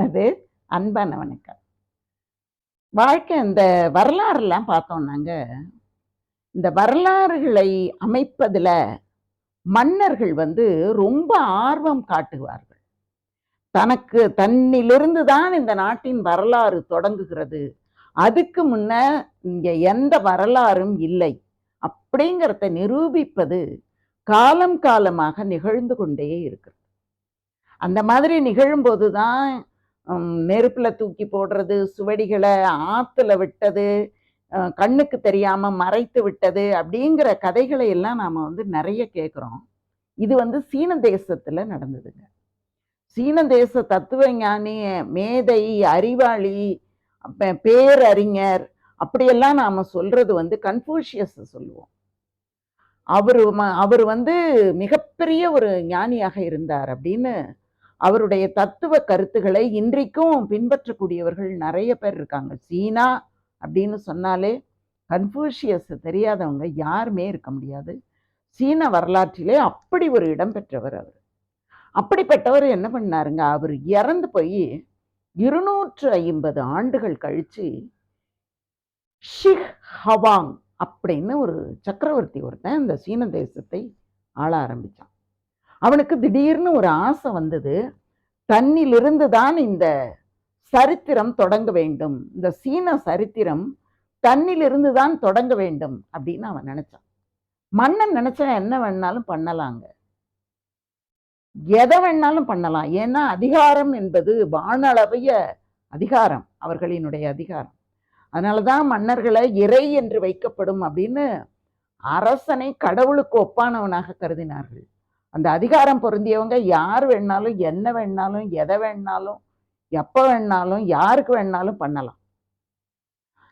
எனது அன்பான வணக்கம். வாழ்க்கை இந்த வரலாறுலாம் பார்த்தோம்னாங்க இந்த வரலாறுகளை அமைப்பதில் மன்னர்கள் வந்து ரொம்ப ஆர்வம் காட்டுவார்கள். தனக்கு தன்னிலிருந்து தான் இந்த நாட்டின் வரலாறு தொடங்குகிறது. அதுக்கு முன்ன இங்கே எந்த வரலாறும் இல்லை. அப்படிங்கிறத நிரூபிப்பது காலம் காலமாக நிகழ்ந்து கொண்டே இருக்கிறது. அந்த மாதிரி நிகழும்போது தான் நெருப்பில் தூக்கி போடுறது சுவடிகளை ஆற்றுல விட்டது கண்ணுக்கு தெரியாமல் மறைத்து விட்டது அப்படிங்கிற கதைகளை எல்லாம் நாம் வந்து நிறைய கேட்குறோம் இது வந்து சீன தேசத்தில் நடந்ததுங்க. சீன தேச தத்துவ ஞானி மேதை அறிவாளி பேரறிஞர் அப்படியெல்லாம் நாம் சொல்கிறது வந்து கன்ஃபூஷியஸை சொல்லுவோம். அவர் அவர் வந்து மிகப்பெரிய ஒரு ஞானியாக இருந்தார் அப்படின்னு அவருடைய தத்துவ கருத்துக்களை இன்றைக்கும் பின்பற்றக்கூடியவர்கள் நிறைய பேர் இருக்காங்க. சீனா அப்படின்னு சொன்னாலே கன்ஃபூஷியஸ் தெரியாதவங்க யாருமே இருக்க முடியாது. சீன வரலாற்றிலே அப்படி ஒரு இடம் பெற்றவர் அவர். அப்படிப்பட்டவர் என்ன பண்ணாருங்க? அவர் இறந்து போய் இருநூற்று ஐம்பது ஆண்டுகள் கழிச்சு ஷிஹ் ஹவாங் அப்படின்னு ஒரு சக்கரவர்த்தி ஒருத்தன் இந்த சீன தேசத்தை ஆள ஆரம்பிச்சான். அவனுக்கு திடீர்னு ஒரு ஆசை வந்தது. தன்னிலிருந்து தான் இந்த சரித்திரம் தொடங்க வேண்டும். இந்த சீன சரித்திரம் தன்னிலிருந்து தான் தொடங்க வேண்டும் அப்படின்னு அவன் நினைச்சான். மன்னன் நினைச்சா என்ன வேணாலும் பண்ணலாங்க. எதை வேணாலும் பண்ணலாம். ஏன்னா அதிகாரம் என்பது வானளவைய அதிகாரம். அவர்களினுடைய அதிகாரம். அதனாலதான் மன்னர்களை இறை என்று வைக்கப்படும் அப்படின்னு அரசனை கடவுளுக்கு ஒப்பானவனாக கருதினார்கள். அந்த அதிகாரம் பொருந்தியவங்க யார் வேணாலும் என்ன வேணாலும் எதை வேணாலும் எப்போ வேணாலும் யாருக்கு வேணாலும் பண்ணலாம்.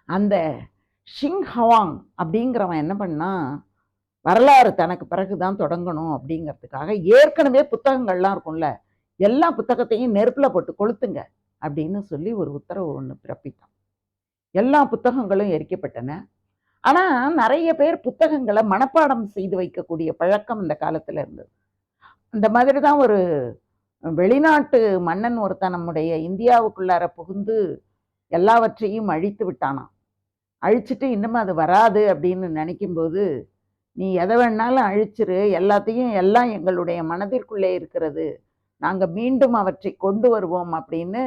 அந்த ஷிங் ஹவாங் அப்படிங்கிறவன் என்ன பண்ணா வரலாறு தனக்கு பிறகுதான் தொடங்கணும் அப்படிங்கிறதுக்காக ஏற்கனவே புத்தகங்கள்லாம் இருக்கும்ல எல்லா புத்தகத்தையும் நெருப்புல போட்டு கொளுத்துங்க அப்படின்னு சொல்லி ஒரு உத்தரவு ஒன்று பிறப்பித்தான். எல்லா புத்தகங்களும் எரிக்கப்பட்டன. ஆனா நிறைய பேர் புத்தகங்களை மனப்பாடம் செய்து வைக்கக்கூடிய பழக்கம் இந்த காலத்துல இருந்தது. இந்த மாதிரி தான் ஒரு வெளிநாட்டு மன்னன் ஒருத்தன் நம்முடைய இந்தியாவுக்குள்ளார புகுந்து எல்லாவற்றையும் அழித்து விட்டானாம். அழிச்சிட்டு இன்னும் அது வராது அப்படின்னு நினைக்கும்போது நீ எதை வேணாலும் அழிச்சிரு எல்லாத்தையும் எல்லாம் எங்களுடைய மனதிற்குள்ளே இருக்கிறது. நாங்கள் மீண்டும் அவற்றை கொண்டு வருவோம் அப்படின்னு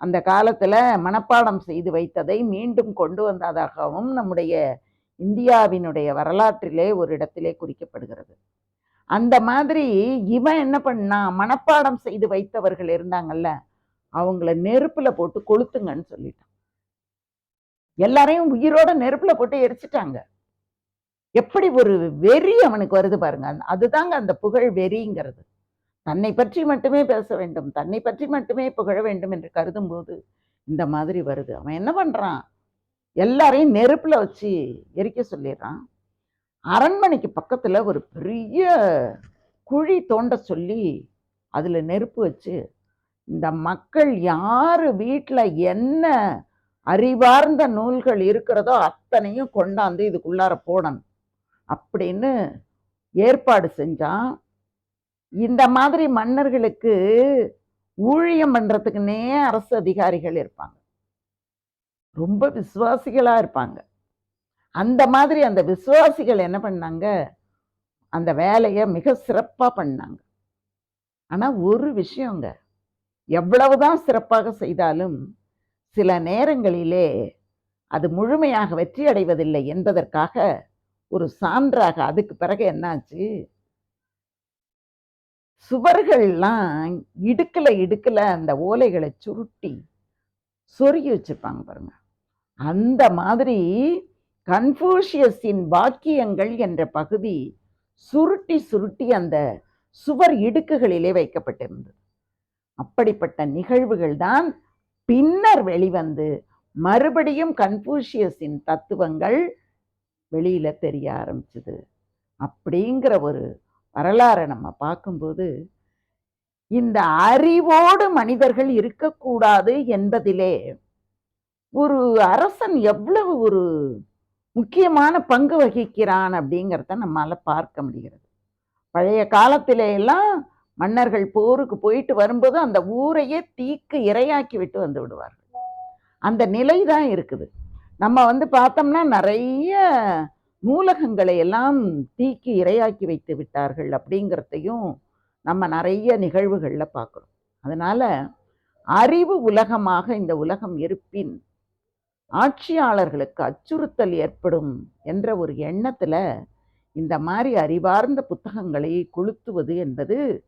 அந்த காலத்தில் மனப்பாடம் செய்து வைத்ததை மீண்டும் கொண்டு வந்ததாகவும் நம்முடைய இந்தியாவினுடைய வரலாற்றிலே ஒரு இடத்திலே குறிக்கப்படுகிறது. அந்த மாதிரி இவன் என்ன பண்ணான் மனப்பாடம் செய்து வைத்தவர்கள் இருந்தாங்கல்ல அவங்கள நெருப்புல போட்டு கொளுத்துங்கன்னு சொல்லிட்டான். எல்லாரையும் உயிரோட நெருப்புல போட்டு எரிச்சிட்டாங்க. எப்படி ஒரு வெறி அவனுக்கு வருது பாருங்க. அதுதாங்க அந்த புகழ் வெறிங்கிறது. தன்னை பற்றி மட்டுமே பேச வேண்டும் தன்னை பற்றி மட்டுமே புகழ வேண்டும் என்று கருதும் போது இந்த மாதிரி வருது. அவன் என்ன பண்றான்? எல்லாரையும் நெருப்புல வச்சு எரிக்க சொல்லிடுறான். அரண்மனைக்கு பக்கத்தில் ஒரு பெரிய குழி தோண்ட சொல்லி அதில் நெருப்பு வச்சு இந்த மக்கள் யார் வீட்டில் என்ன அறிவார்ந்த நூல்கள் இருக்கிறதோ அத்தனையும் கொண்டாந்து இதுக்குள்ளார போடணும். அப்படின்னு ஏற்பாடு செஞ்சான் இந்த மாதிரி மன்னர்களுக்கு ஊழியம் பண்ணுறதுக்குன்னே அரசு அதிகாரிகள் இருப்பாங்க. ரொம்ப விசுவாசிகளாக இருப்பாங்க. அந்த மாதிரி அந்த விசுவாசிகள் என்ன பண்ணாங்க? அந்த வேலையை மிக சிறப்பாக பண்ணாங்க. ஆனால் ஒரு விஷயங்க எவ்வளவுதான் சிறப்பாக செய்தாலும் சில நேரங்களிலே அது முழுமையாக வெற்றி அடைவதில்லை என்பதற்காக ஒரு சான்றாக அதுக்கு பிறகு என்னாச்சு? சுவர்கள்லாம் இடுக்கில் இடுக்கில் அந்த ஓலைகளை சுருட்டி சொருகி வச்சிருப்பாங்க பாருங்க. அந்த மாதிரி கன்ஃபூஷியஸின் வாக்கியங்கள் என்ற பகுதி சுருட்டி சுருட்டி அந்த சுவர் இடுக்குகளிலே வைக்கப்பட்டிருந்தது. அப்படிப்பட்ட நிகழ்வுகள் தான் பின்னர் வெளிவந்து மறுபடியும் கன்ஃபூஷியஸின் தத்துவங்கள் வெளியில தெரிய ஆரம்பிச்சது. அப்படிங்கிற ஒரு வரலாறை நம்ம பார்க்கும்போது இந்த அறிவோடு மனிதர்கள் இருக்கக்கூடாது என்பதிலே ஒரு அரசன் எவ்வளவு ஒரு முக்கியமான பங்கு வகிக்கிறான் அப்படிங்கிறத நம்மால் பார்க்க முடிகிறது. பழைய காலத்திலே எல்லாம் மன்னர்கள் போருக்கு போயிட்டு வரும்போது அந்த ஊரையே தீக்கு இரையாக்கி விட்டு வந்து விடுவார்கள். அந்த நிலை தான் இருக்குது. நம்ம வந்து பார்த்தோம்னா நிறைய நூலகங்களை எல்லாம் தீக்கு இரையாக்கி வைத்து விட்டார்கள் அப்படிங்கிறதையும் நம்ம நிறைய நிகழ்வுகளில் பார்க்குறோம். அதனால் அறிவு உலகமாக இந்த உலகம் இருப்பின் ஆட்சியாளர்களுக்கு அச்சுறுத்தல் ஏற்படும் என்ற ஒரு எண்ணத்தில் இந்த மாதிரி அறிவார்ந்த புத்தகங்களை கொளுத்துவது என்பது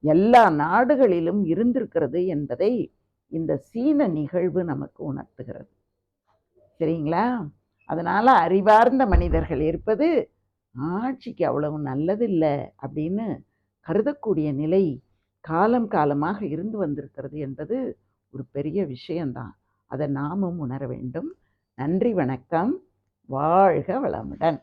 எல்லா நாடுகளிலும் இருந்திருக்கிறது என்பதை இந்த சீன நிகழ்வு நமக்கு உணர்த்துகிறது. சரிங்களா? அதனால் அறிவார்ந்த மனிதர்கள் இருப்பது ஆட்சிக்கு அவ்வளவு நல்லதில்லை அப்படின்னு கருதக்கூடிய நிலை காலம் காலமாக இருந்து வந்திருக்கிறது என்பது ஒரு பெரிய விஷயம்தான். அதை நாமும் உணர வேண்டும். நன்றி வணக்கம். வாழ்க வளமுடன்.